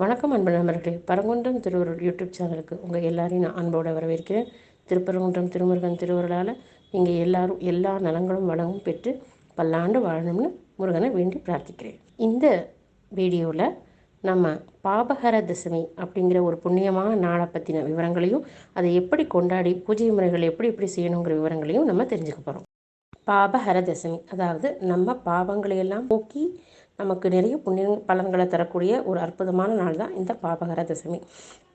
வணக்கம் அன்பு நண்பர்களே. பரங்குன்றம் திருவருள் யூடியூப் சேனலுக்கு உங்கள் எல்லாரையும் நான் அன்போடு வரவேற்கிறேன். திருப்பரங்குன்றம் திருமுருகன் திருவருளால் நீங்கள் எல்லாரும் எல்லா நலங்களும் வளமும் பெற்று பல்லாண்டு வாழணும்னு முருகனை வேண்டி பிரார்த்திக்கிறேன். இந்த வீடியோவில் நம்ம பாபஹர தசமி அப்படிங்கிற ஒரு புண்ணியமான நாளை பற்றின விவரங்களையும் அதை எப்படி கொண்டாடி பூஜை முறைகள் எப்படி எப்படி செய்யணுங்கிற விவரங்களையும் நம்ம தெரிஞ்சுக்க போகிறோம் பாபஹர தசமி அதாவது நம்ம பாவங்களையெல்லாம் போக்கி நமக்கு நிறைய புண்ணிய பலன்களை தரக்கூடிய ஒரு அற்புதமான நாள் தான் இந்த பாபஹர தசமி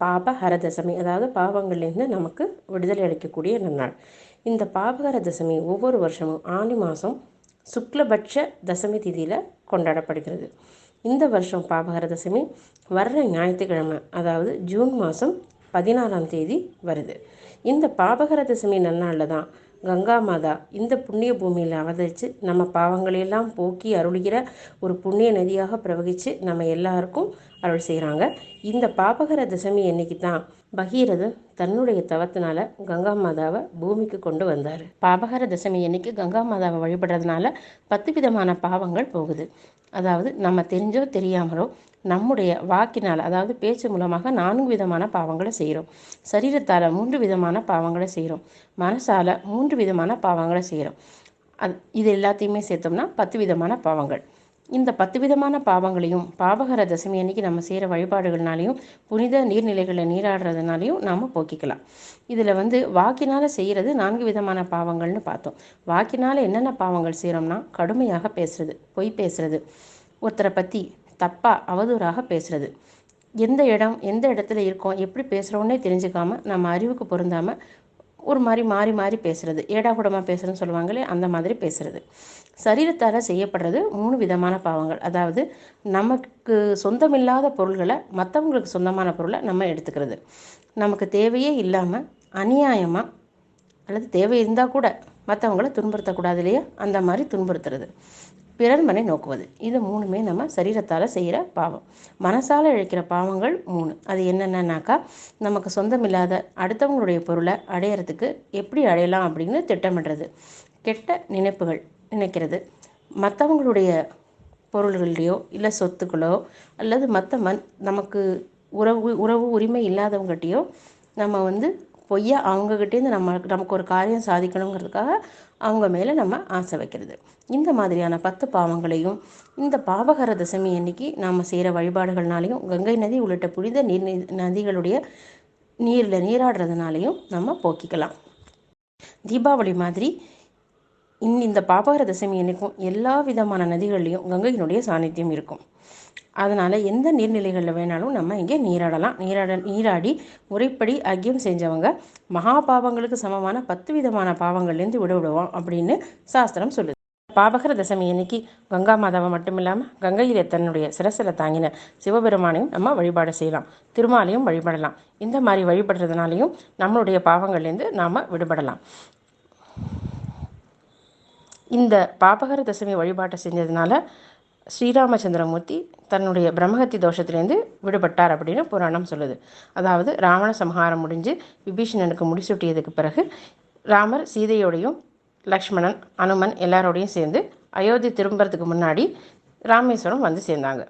பாபஹர தசமி அதாவது பாவங்கள்லேருந்து நமக்கு விடுதலை அளிக்கக்கூடிய நன்னாள் இந்த பாபகர தசமி ஒவ்வொரு வருஷமும் ஆணி மாதம் சுக்லபட்ச தசமி திதியில் கொண்டாடப்படுகிறது. இந்த வருஷம் பாபகர தசமி வர்ற ஞாயிற்றுக்கிழமை அதாவது ஜூன் மாதம் பதினாறாம் தேதி வருது. இந்த பாபகர தசமி நன்னாளில் தான் கங்கா மாதா இந்த புண்ணிய பூமியில் அவதரித்து நம்ம பாவங்களையெல்லாம் போக்கி அருளுகிற ஒரு புண்ணிய நதியாக பிரவகித்து நம்ம எல்லாருக்கும் அருள் செய்கிறாங்க இந்த பாபகர தசமி அன்னைக்கு தான் பகீரதன் தன்னுடைய தவத்தினால கங்கா மாதாவை பூமிக்கு கொண்டு வந்தார். பாபகர தசமி என்னைக்கு கங்கா மாதாவை வழிபடுறதுனால பத்து விதமான பாவங்கள் போகுது. அதாவது நம்ம தெரிஞ்சோ தெரியாமலோ நம்முடைய வாக்கினால் அதாவது பேச்சு மூலமாக நான்கு விதமான பாவங்களை செய்கிறோம். சரீரத்தால் மூன்று விதமான பாவங்களை செய்கிறோம். மனசால் மூன்று விதமான பாவங்களை செய்கிறோம். அது இது எல்லாத்தையுமே சேர்த்தோம்னா பத்து விதமான பாவங்கள். இந்த பத்து விதமான பாவங்களையும் பாவகர தசமி அன்னைக்கு நம்ம செய்கிற வழிபாடுகள்னாலையும் புனித நீர்நிலைகளில் நீராடுறதுனாலையும் நாம் போக்கிக்கலாம். இதில் வந்து வாக்கினால் செய்கிறது நான்கு விதமான பாவங்கள்னு பார்த்தோம். வாக்கினால் என்னென்ன பாவங்கள் செய்கிறோம்னா கடுமையாக பேசுறது பொய் பேசுறது. ஒருத்தரை பற்றி தப்பாக அவதூறாக பேசுகிறது எந்த இடம் எந்த இடத்துல இருக்கோம் எப்படி பேசுகிறோன்னே தெரிஞ்சுக்காம நம்ம அறிவுக்கு பொருந்தாமல் ஒரு மாதிரி மாறி மாறி பேசுறது. ஏடா கூடமாக பேசுகிறேன்னு சொல்லுவாங்களே அந்த மாதிரி பேசுறது. சரீரத்தால் செய்யப்படுறது மூணு விதமான பாவங்கள். அதாவது நமக்கு சொந்தமில்லாத பொருள்களை மற்றவங்களுக்கு சொந்தமான பொருளை நம்ம எடுத்துக்கிறது. நமக்கு தேவையே இல்லாமல் அநியாயமாக அல்லது தேவை இருந்தால் கூட மற்றவங்கள துன்புறுத்தக்கூடாது இல்லையா? அந்த மாதிரி துன்புறுத்துறது. பிறர் மனை நோக்குவது. இது மூணுமே நம்ம சரீரத்தால் செய்கிற பாவம். மனசால் இழைக்கிற பாவங்கள் மூணு. அது என்னென்னனாக்கா நமக்கு சொந்தமில்லாத அடுத்தவங்களுடைய பொருளை அடையிறதுக்கு எப்படி அடையலாம் அப்படின்னு திட்டமிடுறது. கெட்ட நினைப்புகள் நினைக்கிறது. மற்றவங்களுடைய பொருள்கள்லையோ இல்லை சொத்துக்களோ அல்லது மற்ற மண் நமக்கு உறவு உறவு உரிமை இல்லாதவங்ககிட்டயோ நம்ம வந்து பொய்யா அவங்கக்கிட்டேருந்து நம்ம நமக்கு ஒரு காரியம் சாதிக்கணுங்கிறதுக்காக அவங்க மேலே நம்ம ஆசை வைக்கிறது. இந்த மாதிரியான பத்து பாவங்களையும் இந்த பாவகர தசமி அன்னைக்கு நாம் செய்கிற வழிபாடுகள்னாலையும் கங்கை நதி உள்ளிட்ட புனித நீர் நதிகளுடைய நீரில் நீராடுறதுனாலையும் நம்ம போக்கிக்கலாம். தீபாவளி மாதிரி இன் இந்த பாபகர தசமி அன்னைக்கும் எல்லா விதமான நதிகள்லையும் கங்கையினுடைய சாநித்தியம் இருக்கும். அதனால் எந்த நீர்நிலைகளில் வேணாலும் நம்ம இங்கே நீராடலாம். நீராட நீராடி முறைப்படி அக்கியம் செஞ்சவங்க மகா பாவங்களுக்கு சமமான பத்து விதமான பாவங்கள்லேருந்து விடுவிடுவோம் அப்படின்னு சாஸ்திரம் சொல்லுது. பாபகர தசமி அன்னைக்கு கங்கா மாதாவை மட்டும் இல்லாமல் கங்கையில் தன்னுடைய சிரசில் தாங்கின சிவபெருமானையும் நம்ம வழிபாடு செய்யலாம். திருமாலையும் வழிபடலாம். இந்த மாதிரி வழிபடுறதுனாலையும் நம்மளுடைய பாவங்கள்லேருந்து நாம் விடுபடலாம். இந்த பாபகர தசமி வழிபாட்டை செஞ்சதுனால ஸ்ரீராமச்சந்திரமூர்த்தி தன்னுடைய பிரம்மஹத்தி தோஷத்திலேருந்து விடுபட்டார் அப்படின்னு புராணம் சொல்லுது. அதாவது ராவண சம்ஹாரம் முடிஞ்சு விபீஷணனுக்கு முடிசூட்டியதுக்கு பிறகு ராமர் சீதையோடையும் லக்ஷ்மணன் அனுமன் எல்லாரோடையும் சேர்ந்து அயோத்தி திரும்புறதுக்கு முன்னாடி ராமேஸ்வரம் வந்து சேர்ந்தாங்க.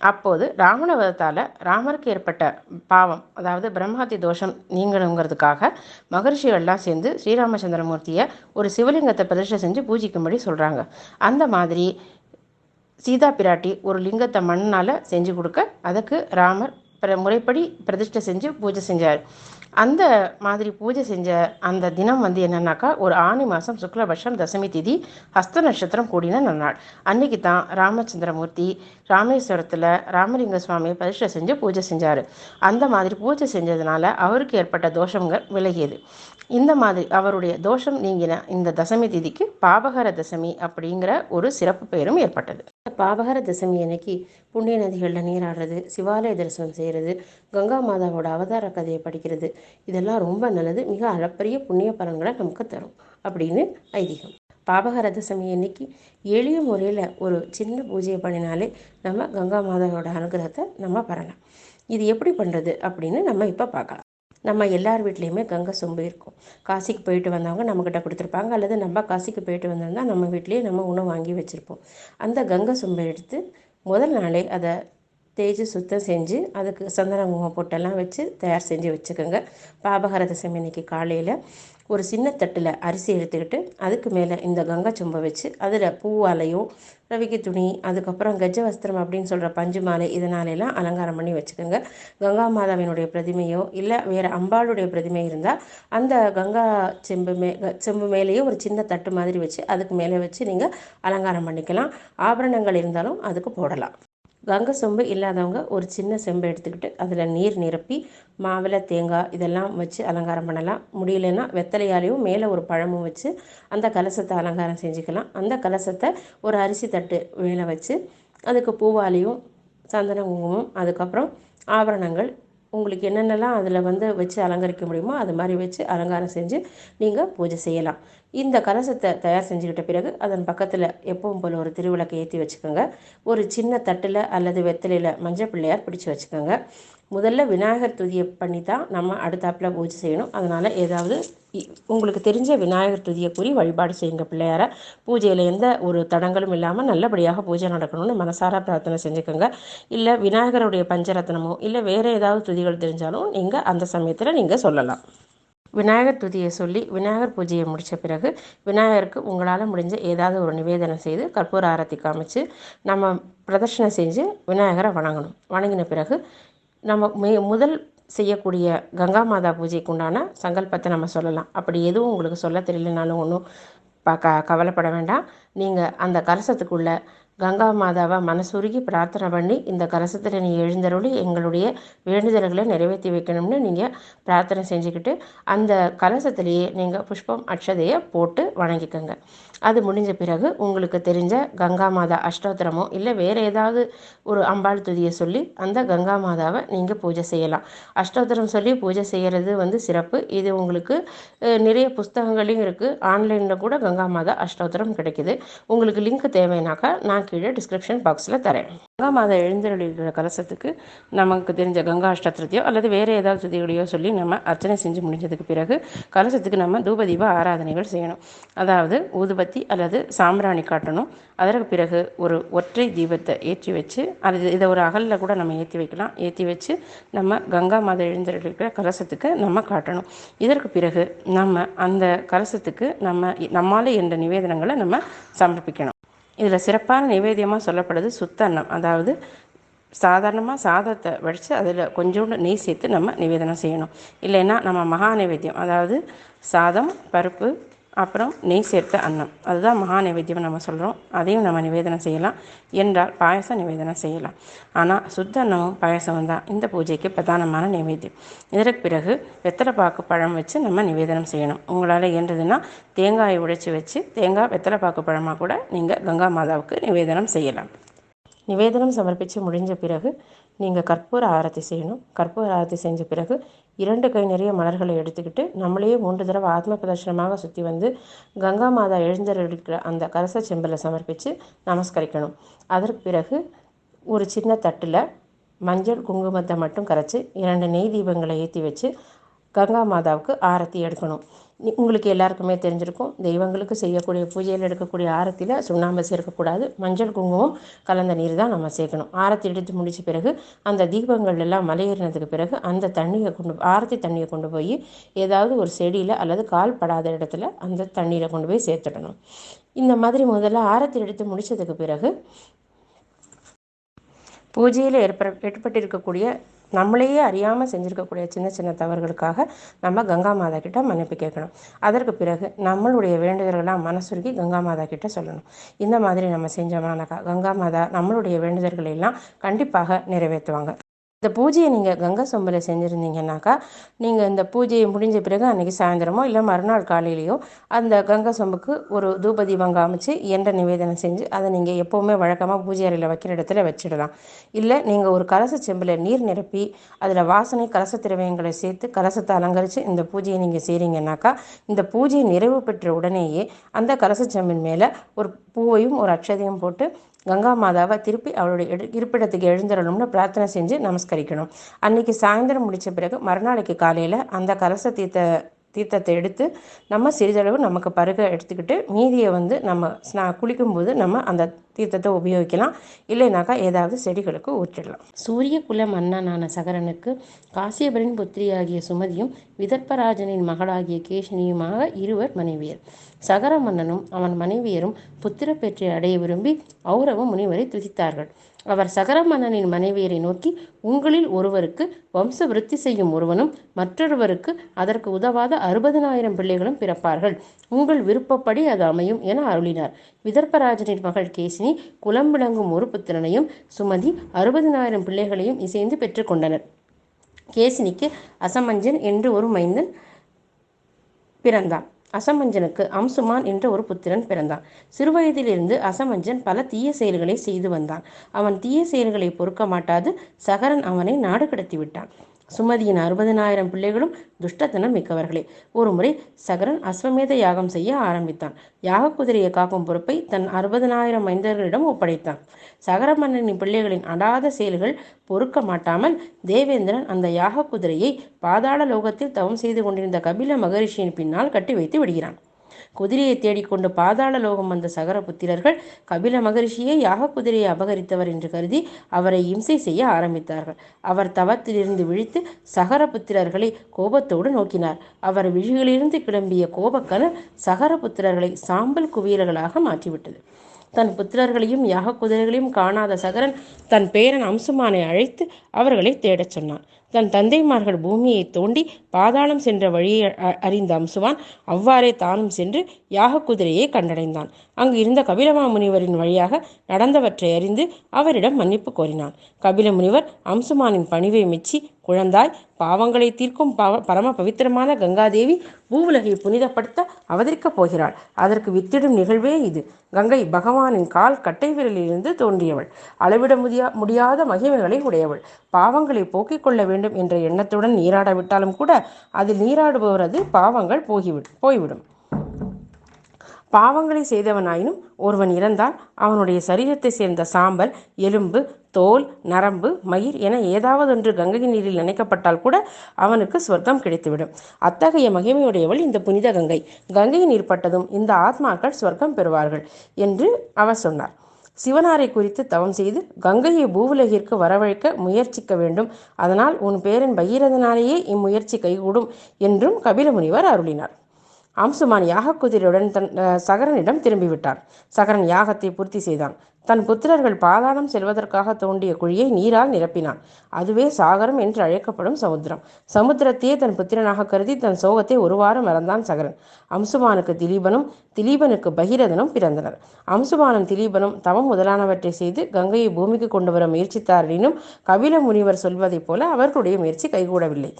அப்போது ராவணவதத்தால் ராமருக்கு ஏற்பட்ட பாவம் அதாவது பிரம்மஹத்தி தோஷம் நீங்கணுங்கிறதுக்காக மகர்ஷிகள்லாம் சேர்ந்து ஸ்ரீராமச்சந்திரமூர்த்தியை ஒரு சிவலிங்கத்தை பிரதிஷ்டை செஞ்சு பூஜிக்கும்படி சொல்கிறாங்க அந்த மாதிரி சீதா பிராட்டி ஒரு லிங்கத்தை மண்ணால் செஞ்சு கொடுக்க அதுக்கு ராமர் முறைப்படி பிரதிஷ்டை செஞ்சு பூஜை செஞ்சார். அந்த மாதிரி பூஜை செஞ்ச அந்த தினம் வந்து என்னன்னாக்கா ஒரு ஆணி மாதம் சுக்லபட்சம் தசமி திதி ஹஸ்த நட்சத்திரம் கூடின நன்னாள். அன்னைக்கு தான் ராமச்சந்திரமூர்த்தி ராமேஸ்வரத்தில் ராமலிங்க சுவாமியை பிரதிஷ்டை செஞ்சு பூஜை செஞ்சார். அந்த மாதிரி பூஜை செஞ்சதுனால அவருக்கு ஏற்பட்ட தோஷங்கள் விலகியது. இந்த மாதிரி அவருடைய தோஷம் நீங்கின இந்த தசமி திதிக்கு பாபகர தசமி அப்படிங்கிற ஒரு சிறப்பு பெயரும் ஏற்பட்டது. பாபகர தசமி அன்னைக்கு புண்ணிய நதிகளில் நீராடுறது சிவாலய தரிசனம் செய்கிறது கங்கா மாதாவோட அவதார கதையை படிக்கிறது இதெல்லாம் ரொம்ப நல்லது. மிக அளப்பரிய புண்ணிய பலன்களை நமக்கு தரும் அப்படின்னு ஐதீகம். பாபகர தசமி அன்னைக்கு எளிய முறையில் ஒரு சின்ன பூஜையை பண்ணினாலே நம்ம கங்கா மாதாவோட அனுகிரகத்தை நம்ம பெறலாம். இது எப்படி பண்ணுறது அப்படின்னு நம்ம இப்போ பார்க்கலாம். நம்ம எல்லார் வீட்லேயுமே கங்கை சொம்பு இருக்கும். காசிக்கு போயிட்டு வந்தவங்க நம்மக்கிட்ட கொடுத்துருப்பாங்க. அல்லது நம்ம காசிக்கு போயிட்டு வந்திருந்தால் நம்ம வீட்லேயே நம்ம உணவு வாங்கி வச்சுருப்போம். அந்த கங்கை சொம்பை எடுத்து முதல் நாளே அதை தேய்ச்சி சுத்தம் செஞ்சு அதுக்கு சந்தன குங்குமம் பொட்டெல்லாம் வச்சு தயார் செஞ்சு வச்சுக்கோங்க. பாபகர தசமி இன்னைக்கு காலையில் ஒரு சின்ன தட்டில் அரிசி எடுத்துக்கிட்டு அதுக்கு மேலே இந்த கங்கை சொம்பை வச்சு அதில் பூவாலையும் ரவிக்கு துணி அதுக்கப்புறம் கஜ வஸ்திரம் அப்படின்னு சொல்கிற பஞ்சு மாலை இதனாலெல்லாம் அலங்காரம் பண்ணி வச்சுக்கோங்க. கங்கா மாதாவினுடைய பிரதிமையோ இல்லை வேறு அம்பாளுடைய பிரதிமை இருந்தால் அந்த கங்கா செம்பு மே செம்பு மேலேயே ஒரு சின்ன தட்டு மாதிரி வச்சு அதுக்கு மேலே வச்சு நீங்கள் அலங்காரம் பண்ணிக்கலாம். ஆபரணங்கள் இருந்தாலும் அதுக்கு போடலாம். கங்கை சொம்பு இல்லாதவங்க ஒரு சின்ன செம்பு எடுத்துக்கிட்டு அதில் நீர் நிரப்பி மாவிளை தேங்காய் இதெல்லாம் வச்சு அலங்காரம் பண்ணலாம். முடியலன்னா வெத்தலையாலையும் மேலே ஒரு பழமும் வச்சு அந்த கலசத்தை அலங்காரம் செஞ்சுக்கலாம். அந்த கலசத்தை ஒரு அரிசி தட்டு மேலே வச்சு அதுக்கு பூவாலையும் சந்தன குங்குமம் அதுக்கப்புறம் ஆபரணங்கள். உங்களுக்கு என்னென்னலாம் அதில் வந்து வச்சு அலங்கரிக்க முடியுமோ அது மாதிரி வச்சு அலங்காரம் செஞ்சு நீங்கள் பூஜை செய்யலாம். இந்த கலசத்தை தயார் செஞ்சுக்கிட்ட பிறகு அதன் பக்கத்தில் எப்பவும் போல் ஒரு திருவிளக்கை ஏற்றி வச்சுக்கோங்க. ஒரு சின்ன தட்டில் அல்லது வெத்தலையில் மஞ்சள் பிள்ளையார் பிடிச்சி வச்சுக்கோங்க. முதல்ல விநாயகர் துதியை பண்ணி தான் நம்ம அடுத்தாப்பில் பூஜை செய்யணும். அதனால் ஏதாவது உங்களுக்கு தெரிஞ்ச விநாயகர் துதியை கூறி வழிபாடு செய்யுங்க பிள்ளையார. பூஜையில் எந்த ஒரு தடங்களும் இல்லாமல் நல்லபடியாக பூஜை நடக்கணும்னு மனசார பிரார்த்தனை செஞ்சுக்கோங்க. இல்லை விநாயகருடைய பஞ்சரத்னமோ இல்லை வேறு ஏதாவது துதிகள் தெரிஞ்சாலும் நீங்கள் அந்த சமயத்தில் நீங்கள் சொல்லலாம். விநாயகர் துதியை சொல்லி விநாயகர் பூஜையை முடித்த பிறகு விநாயகருக்கு உங்களால் முடிஞ்ச ஏதாவது ஒரு நிவேதனம் செய்து கற்பூர ஆரத்தி காமிச்சு நம்ம பிரதர்ஷனை செஞ்சு விநாயகரை வணங்கணும். வணங்கின பிறகு நம்ம மே முதல் செய்யக்கூடிய கங்கா மாதா பூஜைக்கு உண்டான சங்கல்பத்தை நம்ம சொல்லலாம். அப்படி எதுவும் உங்களுக்கு சொல்ல தெரியலனாலும் ஒன்றும் ப க கவலைப்பட வேண்டாம். நீங்கள் அந்த கலசத்துக்குள்ளே கங்கா மாதாவை மனசுருகி பிரார்த்தனை பண்ணி இந்த கலசத்தில் நீ எழுந்தருளி எங்களுடைய வேண்டுதல்களை நிறைவேற்றி வைக்கணும்னு நீங்கள் பிரார்த்தனை செஞ்சுக்கிட்டு அந்த கலசத்திலேயே நீங்கள் புஷ்பம் அக்ஷதையை போட்டு வணங்கிக்கோங்க. அது முடிஞ்ச பிறகு உங்களுக்கு தெரிஞ்ச கங்கா மாதா அஷ்டோத்திரமோ இல்லை வேறு ஏதாவது ஒரு அம்பாள் துதியை சொல்லி அந்த கங்கா மாதாவை நீங்கள் பூஜை செய்யலாம். அஷ்டோத்திரம் சொல்லி பூஜை செய்கிறது வந்து சிறப்பு. இது உங்களுக்கு நிறைய புஸ்தகங்களையும் இருக்குது ஆன்லைனில் கூட கங்கா மாதா அஷ்டோத்திரம் கிடைக்குது. உங்களுக்கு லிங்க் தேவைனாக்கா நான் கீழே டிஸ்கிரிப்ஷன் பாக்ஸில் தரேன். கங்கா மாதா எழுந்தருளிகிற கலசத்துக்கு நமக்கு தெரிஞ்ச கங்கா அஷ்டத்திரத்தையோ அல்லது வேறு ஏதாவது துதிகளையோ சொல்லி நம்ம அர்ச்சனை செஞ்சு முடிஞ்சதுக்கு பிறகு கலசத்துக்கு நம்ம தூபதீப ஆராதனைகள் செய்யணும். அதாவது ஊதுபத்தி அல்லது சாம்பிராணி காட்டணும். அதற்கு பிறகு ஒரு ஒற்றை தீபத்தை ஏற்றி வச்சு அது இதை ஒரு அகலில் கூட நம்ம ஏற்றி வைக்கலாம். ஏற்றி வச்சு நம்ம கங்கா மாதா எழுந்தருளிகிற கலசத்துக்கு நம்ம காட்டணும். இதற்கு பிறகு நம்ம அந்த கலசத்துக்கு நம்ம நம்மால் என்ற நிவேதனங்களை நம்ம சமர்ப்பிக்கணும். இதில் சிறப்பான நிவேதியமாக சொல்லப்படுது சுத்த அன்னம் அதாவது சாதாரணமாக சாதத்தை வடித்து அதில் கொஞ்சோண்டு நெய் சேர்த்து நம்ம நிவேதனம் செய்யணும். இல்லைன்னா நம்ம மகா நிவேத்தியம் அதாவது சாதம் பருப்பு அப்புறம் நெய் சேர்த்த அன்னம். அதுதான் மகா நிவேத்தியம் நம்ம சொல்கிறோம் அதையும் நம்ம நிவேதனம் செய்யலாம். என்றால் பாயசம் நிவேதனம் செய்யலாம். ஆனால் சுத்த அன்னமும் பாயசமும் தான். இந்த பூஜைக்கு பிரதானமான நிவேத்தியம். இதற்கு பிறகு வெத்தலைப்பாக்கு பழம் வச்சு நம்ம நிவேதனம் செய்யணும். உங்களால் இயன்றதுன்னா தேங்காயை உடைச்சி வச்சு தேங்காய் வெத்தலைப்பாக்கு பழமாக கூட நீங்கள் கங்கா மாதாவுக்கு நிவேதனம் செய்யலாம். நிவேதனம் சமர்ப்பித்து முடிஞ்ச பிறகு நீங்கள் கற்பூர ஆரத்தி செய்யணும். கற்பூர ஆரத்தி செஞ்ச பிறகு இரண்டு கை நிறைய மலர்களை எடுத்துக்கிட்டு நம்மளையே மூன்று தடவை ஆத்ம பிரதர்ஷனமாக சுற்றி வந்து கங்கா மாதா எழுந்தருளிக்கிற அந்த கரச செம்பில் சமர்ப்பித்து நமஸ்கரிக்கணும். அதற்கு பிறகு ஒரு சின்ன தட்டில் மஞ்சள் குங்குமத்தை மட்டும் கரைச்சி இரண்டு நெய் தீபங்களை ஏற்றி வச்சு கங்கா மாதாவுக்கு ஆரத்தி எடுக்கணும். உங்களுக்கு எல்லாருக்குமே தெரிஞ்சிருக்கும். தெய்வங்களுக்கு செய்யக்கூடிய பூஜையில் எடுக்கக்கூடிய ஆரத்தியில் சுண்ணாம்பு சேர்க்கக்கூடாது. மஞ்சள் குங்குமம் கலந்த நீர் தான் நம்ம சேர்க்கணும். ஆரத்தி எடுத்து முடித்த பிறகு அந்த தீபங்கள் எல்லாம் மலையேறினதுக்கு பிறகு அந்த தண்ணியை கொண்டு ஆரத்தி தண்ணியை கொண்டு போய் ஏதாவது ஒரு செடியில் அல்லது கால் படாத இடத்துல அந்த தண்ணீரை கொண்டு போய் சேர்த்துடணும். இந்த மாதிரி முதல்ல ஆரத்தி எடுத்து முடித்ததுக்கு பிறகு பூஜையில் ஏற்ப ஏற்பட்டிருக்கக்கூடிய நம்மளையே அறியாமல் செஞ்சுருக்கக்கூடிய சின்ன சின்ன தவறுகளுக்காக நம்ம கங்கா மாதா கிட்ட மன்னிப்பு கேட்கணும். அதற்கு பிறகு நம்மளுடைய வேண்டுதல்களெலாம் மனசுருக்கி கங்கா மாதா கிட்ட சொல்லணும். இந்த மாதிரி நம்ம செஞ்சோம்னாக்கா கங்கா மாதா நம்மளுடைய வேண்டுதல்களை எல்லாம் கண்டிப்பாக நிறைவேற்றுவாங்க. இந்த பூஜையை நீங்கள் கங்கை சொம்பில் செஞ்சுருந்தீங்கன்னாக்கா நீங்கள் இந்த பூஜையை முடிஞ்ச பிறகு அன்றைக்கி சாயந்தரமோ இல்லை மறுநாள் காலையிலையோ அந்த கங்கை சொம்புக்கு ஒரு தூப தீபம் காமிச்சு என்ற நிவேதனம் செஞ்சு அதை நீங்கள் எப்போவுமே வழக்கமாக பூஜை அறையில் வைக்கிற இடத்துல வச்சிடலாம். இல்லை நீங்கள் ஒரு கலச செம்பில் நீர் நிரப்பி அதில் வாசனை கலச திரவியங்களை சேர்த்து கலசத்தை அலங்கரித்து இந்த பூஜையை நீங்கள் செய்கிறீங்கன்னாக்கா இந்த பூஜை நிறைவு பெற்ற உடனேயே அந்த கலச செம்பின் மேலே ஒரு பூவையும் ஒரு அக்ஷதையும் போட்டு கங்கா மாதாவை திருப்பி அவளுடைய இருப்பிடத்துக்கு எழுந்திரணும்னு பிரார்த்தனை செஞ்சு நமஸ்கரிக்கணும். அன்னைக்கு சாயந்தரம் முடித்த பிறகு மறுநாளைக்கு காலையில் அந்த கலச தீர்த்த தீர்த்தத்தை எடுத்து நம்ம சிறிதளவு நமக்கு பருக எடுத்துக்கிட்டு மீதியை வந்து நம்ம ஸ்நா குளிக்கும்போது நம்ம அந்த தீர்த்தத்தை உபயோகிக்கலாம். இல்லைனாக்கா ஏதாவது செடிகளுக்கு ஊற்றிடலாம். சூரிய குல மன்னனான சகரனுக்கு காசியபரின் புத்திரியாகிய சுமதியும் விதர்ப்பராஜனின் மகளாகிய கேஷினியுமாக இருவர் மனைவியர். சகர மன்னனும் அவன் மனைவியரும் புத்திர பெற்றை அடைய விரும்பி ஔரவ முனிவரை துதித்தார்கள். அவர் சகர மன்னனின் மனைவியரை நோக்கி உங்களில் ஒருவருக்கு வம்ச விருத்தி செய்யும் ஒருவனும் மற்றொருவருக்கு அதற்கு உதவாத அறுபதனாயிரம் பிள்ளைகளும் பிறப்பார்கள். உங்கள் விருப்பப்படி அது அமையும் என அருளினார். விதர்ப்பராஜனின் மகள் கேசினி குலம் விளங்கும் ஒரு புத்திரனையும் சுமதி அறுபதனாயிரம் பிள்ளைகளையும் இசைந்து பெற்றுக்கொண்டனர் கேசினிக்கு அசமஞ்சன் என்று ஒரு மைந்தன் பிறந்தான். அசமஞ்சனுக்கு அம்சுமான் என்ற ஒரு புத்திரன் பிறந்தான். சிறுவயதிலிருந்து அசமஞ்சன் பல தீய செயல்களை செய்து வந்தான். அவன் தீய செயல்களை பொறுக்க மாட்டாது. சகரன் அவனை நாடு கடத்தி விட்டான். சுமதியின் அறுபதனாயிரம் பிள்ளைகளும் துஷ்டத்தனம் மிக்கவர்களே. ஒருமுறை சகரன் அஸ்வமேத யாகம் செய்ய ஆரம்பித்தான். யாக குதிரையை காக்கும் பொறுப்பை தன் அறுபதனாயிரம் மைந்தர்களிடம் ஒப்படைத்தான். சகர மன்னனின் பிள்ளைகளின் அடாத செயல்கள் பொறுக்க மாட்டாமல் தேவேந்திரன் அந்த யாக குதிரையை பாதாள லோகத்தில் தவம் செய்து கொண்டிருந்த கபில மகரிஷியின் பின்னால் கட்டி வைத்து விடுகிறான். குதிரையை தேடிக்கொண்டு பாதாள லோகம் வந்த சகர புத்திரர்கள் கபில மகரிஷியை யாக குதிரையை அபகரித்தவர் என்று கருதி அவரை இம்சை செய்ய ஆரம்பித்தார்கள். அவர் தவத்திலிருந்து விழித்து சகர புத்திரர்களை கோபத்தோடு நோக்கினார். அவர் விழிகளிலிருந்து கிளம்பிய கோபக்கணல் சகர புத்திரர்களை சாம்பல் குவியல்களாக மாற்றிவிட்டது. தன் புத்திரர்களையும் யாக குதிரைகளையும் காணாத சகரன் தன் பேரன் அம்சுமானை அழைத்து அவர்களை தேடச் சொன்னான். தன் தந்தைமார்கள் பூமியை தோண்டி பாதாளம் சென்ற வழியை அறிந்த அம்சுவான் அவ்வாறே தானும் சென்று யாக குதிரையை கண்டடைந்தான். அங்கு இருந்த கபிலமா முனிவரின் வழியாக நடந்தவற்றை அறிந்து அவரிடம் மன்னிப்பு கோரினான். கபில முனிவர் அம்சுமானின் பணிவை மெச்சி குழந்தாய் பாவங்களை தீர்க்கும் பாவ பரம பவித்திரமான கங்காதேவி பூவுலகை புனிதப்படுத்த அவதரிக்கப் போகிறாள். அதற்கு வித்திடும் நிகழ்வே இது. கங்கை பகவானின் கால் கட்டை விரலிலிருந்து தோன்றியவள். அளவிட முடியா முடியாத மகிமைகளை உடையவள். பாவங்களை போக்கிக் கொள்ள வேண்டும் என்ற எண்ணத்துடன் நீராடவிட்டாலும் கூட அதில் நீராடுபவரது பாவங்கள் போகிவிடும் போய்விடும். பாவங்களை செய்தவனாயினும் ஒருவன் இறந்தால் அவனுடைய சரீரத்தை சேர்ந்த சாம்பல் எலும்பு தோல் நரம்பு மயிர் என ஏதாவது ஒன்று கங்கை நீரில் நினைக்கப்பட்டால் கூட அவனுக்கு சொர்க்கம் கிடைத்துவிடும். அத்தகைய மகிமையுடையவள் இந்த புனித கங்கை. கங்கை நீர் பட்டதும் இந்த ஆத்மாக்கள் சொர்க்கம் பெறுவார்கள் என்று அவர் சொன்னார். சிவனாரை குறித்து தவம் செய்து கங்கையை பூவுலகிற்கு வரவழைக்க முயற்சிக்க வேண்டும். அதனால் உன் பேரன் பகீரதனாலேயே இம்முயற்சி கைகூடும் என்றும் கபில முனிவர் அருளினார். அம்சுமான் யாக குதிரையுடன் தன் சகரனிடம் திரும்பிவிட்டார். சகரன் யாகத்தை பூர்த்தி செய்தான். தன் புத்திரர்கள் பாதாளம் செல்வதற்காக தோண்டிய குழியை நீரால் நிரப்பினான். அதுவே சாகரம் என்று அழைக்கப்படும் சமுத்திரம். சமுத்திரத்தையே தன் புத்திரனாக கருதி தன் சோகத்தை ஒரு வாரம் மறந்தான் சகரன். அம்சுமானுக்கு திலீபனும் திலீபனுக்கு பகிரதனும் பிறந்தனர். அம்சுமானும் திலீபனும் தவம் முதலானவற்றை செய்து கங்கையை பூமிக்கு கொண்டு வர முயற்சித்தாரினும் கபில முனிவர் சொல்வதைப் போல அவர்களுடைய முயற்சி கைகூடவில்லை.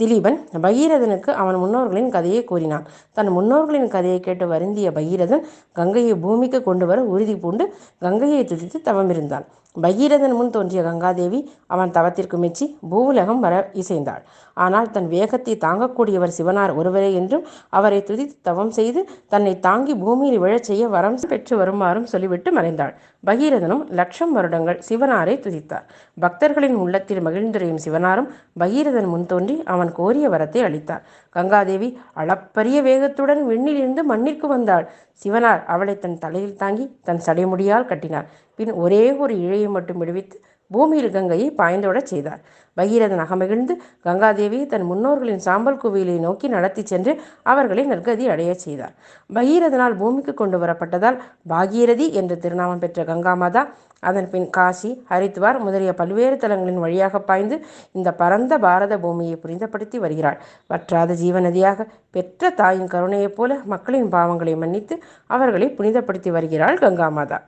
திலீபன் பகீரதனுக்கு அவன் முன்னோர்களின் கதையை கூறினான். தன் முன்னோர்களின் கதையை கேட்டு வருந்திய பகீரதன் கங்கையை பூமிக்கு கொண்டு வர உறுதி பூண்டு கங்கையை துதித்து தவமிருந்தான் பகீரதன் முன் தோன்றிய கங்காதேவி அவன் தவத்திற்கு மெச்சி பூவுலகம் வர இசைந்தாள். ஆனால் தன் வேகத்தை தாங்கக்கூடியவர் சிவனார் ஒருவரே என்றும் அவரை துதித்து தவம் செய்து தன்னை தாங்கி பூமியில் விழச் செய்ய வரம் பெற்று வருமாறும் சொல்லிவிட்டு மறைந்தாள். பகீரதனும் லட்சம் வருடங்கள் சிவனாரை துதித்தார். பக்தர்களின் உள்ளத்தில் மகிழ்ந்துரையும் சிவனாரும் பகீரதன் முன் தோன்றி அவன் கோரிய வரத்தை அளித்தார். கங்காதேவி அளப்பரிய வேகத்துடன் விண்ணிலிருந்து மண்ணிற்கு வந்தாள். சிவனார் அவளை தன் தலையில் தாங்கி தன் சடைமுடியால் கட்டினார். பின் ஒரே ஒரு இழையை மட்டும் விடுவித்து பூமியில் கங்கையை பாய்ந்தோடச் செய்தார். பகீரதன் அகமகிழ்ந்து கங்காதேவியை தன் முன்னோர்களின் சாம்பல் குவியலை நோக்கி நடத்தி சென்று அவர்களை நற்கதி அடையச் செய்தார். பகீரதனால் பூமிக்கு கொண்டு வரப்பட்டதால் பாகீரதி என்ற திருநாமம் பெற்ற கங்காமாதா அதன் பின் காசி ஹரித்வார் முதலிய பல்வேறு தலங்களின் வழியாக பாய்ந்து இந்த பரந்த பாரத பூமியை புரிந்தப்படுத்தி வருகிறாள். வற்றாத ஜீவநதியாக பெற்ற தாயின் கருணையைப் போல மக்களின் பாவங்களை மன்னித்து அவர்களை புனிதப்படுத்தி வருகிறாள் கங்காமாதா.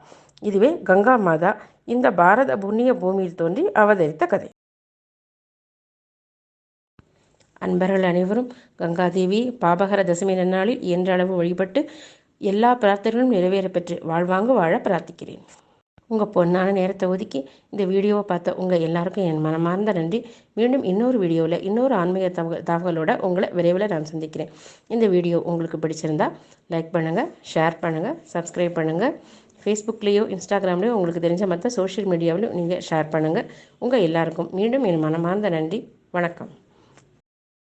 இதுவே கங்கா மாதா இந்த பாரத புண்ணிய பூமியில் தோன்றி அவதரித்த கதை. அன்பர்கள் அனைவரும் கங்காதேவி பாபகர தசமி நன்னாளில் இயன்ற அளவு வழிபட்டு எல்லா பிரார்த்தனைகளும் நிறைவேற பெற்று வாழ்வாங்க வாழ பிரார்த்திக்கிறேன். உங்கள் பொண்ணான நேரத்தை ஒதுக்கி இந்த வீடியோவை பார்த்த உங்கள் எல்லாருக்கும் என் மனமார்ந்த நன்றி. மீண்டும் இன்னொரு வீடியோவில் இன்னொரு ஆன்மீக தகவல் தகவலோட உங்களை விரைவில் நான் சந்திக்கிறேன். இந்த வீடியோ உங்களுக்கு பிடிச்சிருந்தா லைக் பண்ணுங்கள் ஷேர் பண்ணுங்கள் சப்ஸ்கிரைப் பண்ணுங்கள் ஃபேஸ்புக்லேயோ இன்ஸ்டாகிராம்லேயோ உங்களுக்கு தெரிஞ்ச மற்ற சோஷியல் மீடியாவிலும் நீங்கள் ஷேர் பண்ணுங்கள் உங்கள் எல்லாருக்கும் மீண்டும் என் மனமார்ந்த நன்றி. வணக்கம்.